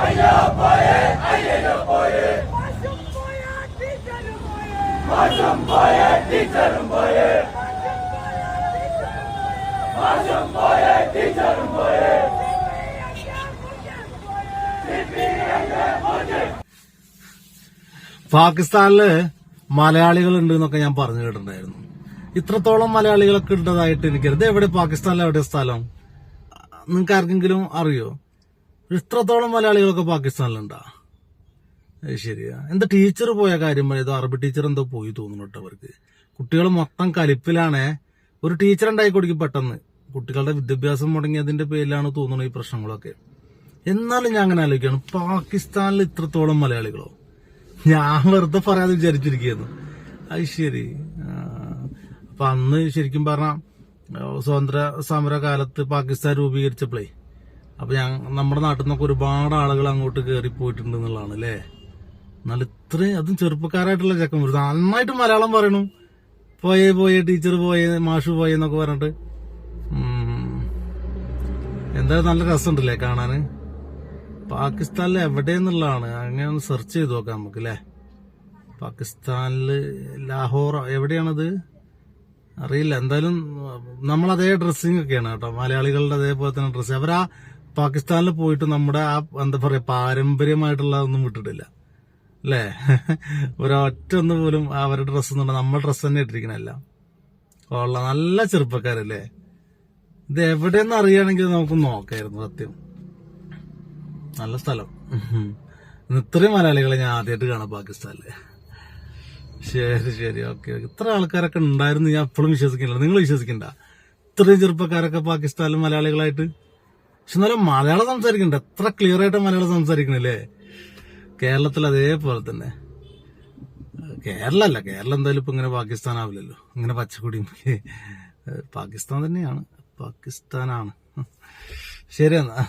പോയേ പോയേ പോയേ ടീച്ചറും പോയേ ടീച്ചറും പോയേ പാകിസ്ഥാനിൽ മലയാളികൾ ഉണ്ട് എന്നൊക്കെ ഞാൻ പറഞ്ഞു കേട്ടിട്ടുണ്ടായിരുന്നു. ഇത്രത്തോളം മലയാളികളൊക്കെ ഉണ്ടതായിട്ട് എനിക്കരുത് എവിടെ? പാകിസ്ഥാനിൽ എവിടെ സ്ഥലം? നിങ്ങൾക്ക് ആർക്കെങ്കിലും അറിയോ? ഇത്രത്തോളം മലയാളികളൊക്കെ പാകിസ്ഥാനിലുണ്ടാ. ശരിയാ. എന്താ ടീച്ചർ പോയ കാര്യം? പറയുന്നത് അറബി ടീച്ചർ എന്തോ പോയി തോന്നുന്നു കേട്ടോ അവർക്ക്. കുട്ടികൾ മൊത്തം കലിപ്പിലാണേ. ഒരു ടീച്ചർ ഉണ്ടായി കൊടുക്കും പെട്ടെന്ന്. കുട്ടികളുടെ വിദ്യാഭ്യാസം മുടങ്ങിയതിന്റെ പേരിലാണ് തോന്നുന്നത് ഈ പ്രശ്നങ്ങളൊക്കെ. എന്നാലും ഞാൻ അങ്ങനെ ആലോചിക്കുകയാണ്. പാകിസ്ഥാനിൽ ഇത്രത്തോളം മലയാളികളോ? ഞാൻ വെറുതെ പറയാതെ വിചാരിച്ചിരിക്കുന്നു അത് ശരി. അപ്പൊ അന്ന് ശരിക്കും പറഞ്ഞ സ്വാതന്ത്ര്യ സമര കാലത്ത് പാകിസ്ഥാൻ രൂപീകരിച്ചപ്പോഴേ അപ്പൊ ഞാൻ നമ്മുടെ നാട്ടിൽ നിന്നൊക്കെ ഒരുപാട് ആളുകൾ അങ്ങോട്ട് കയറി പോയിട്ടുണ്ട് എന്നുള്ളതാണ് അല്ലേ? എന്നാൽ ഇത്രയും അതും ചെറുപ്പക്കാരായിട്ടുള്ള ചെക്കൻ നന്നായിട്ട് മലയാളം പറയണു. പോയേ പോയേ ടീച്ചർ പോയേ മാഷു പോയേ എന്നൊക്കെ പറഞ്ഞിട്ട്. എന്തായാലും നല്ല രസമുണ്ടല്ലേ കാണാന്? പാകിസ്ഥാനിൽ എവിടെയെന്നുള്ളതാണ്. അങ്ങനെ ഒന്ന് സെർച്ച് ചെയ്ത് നോക്കാം നമുക്ക് അല്ലേ? പാകിസ്ഥാനിൽ ലാഹോർ എവിടെയാണത്? അറിയില്ല. എന്തായാലും നമ്മൾ അതേ ഡ്രസ്സിംഗ് ഒക്കെയാണ് കേട്ടോ. മലയാളികളുടെ അതേപോലെ തന്നെ ഡ്രസ്സ് അവരാ പാകിസ്ഥാനിൽ പോയിട്ട് നമ്മുടെ ആ എന്താ പറയാ പാരമ്പര്യമായിട്ടുള്ള ഒന്നും വിട്ടിട്ടില്ല. അല്ലേ? ഒരൊറ്റ ഒന്ന് പോലും അവരുടെ ഡ്രസ്സ് ഒന്നും നമ്മുടെ ഡ്രസ്സ് തന്നെ ഇട്ടിരിക്കണല്ല ഉള്ള നല്ല ചെറുപ്പക്കാരല്ലേ? ഇത് എവിടെയെന്ന് അറിയുകയാണെങ്കിൽ നമുക്ക് നോക്കായിരുന്നു സത്യം. നല്ല സ്ഥലം. ഇത്രയും മലയാളികളെ ഞാൻ ആദ്യമായിട്ട് കാണാം പാകിസ്ഥാനിൽ. ശരി ശരി. ഓക്കെ ഇത്ര ആൾക്കാരൊക്കെ ഉണ്ടായിരുന്നു ഞാൻ എപ്പോഴും വിശ്വസിക്കുന്നില്ല. നിങ്ങൾ വിശ്വസിക്കണ്ട. ഇത്രയും ചെറുപ്പക്കാരൊക്കെ പാകിസ്ഥാനിലും മലയാളികളായിട്ട് പക്ഷെ എന്നാലും മലയാളം സംസാരിക്കണ്ട. എത്ര ക്ലിയർ ആയിട്ട് മലയാളം സംസാരിക്കണല്ലേ? കേരളത്തിൽ അതേപോലെ തന്നെ. കേരളല്ല കേരളം എന്തായാലും ഇപ്പൊ ഇങ്ങനെ പാകിസ്ഥാൻ ആവില്ലല്ലോ. ഇങ്ങനെ പച്ചക്കുടി പാകിസ്ഥാൻ തന്നെയാണ്. പാകിസ്ഥാനാണ്. ശരി എന്നാ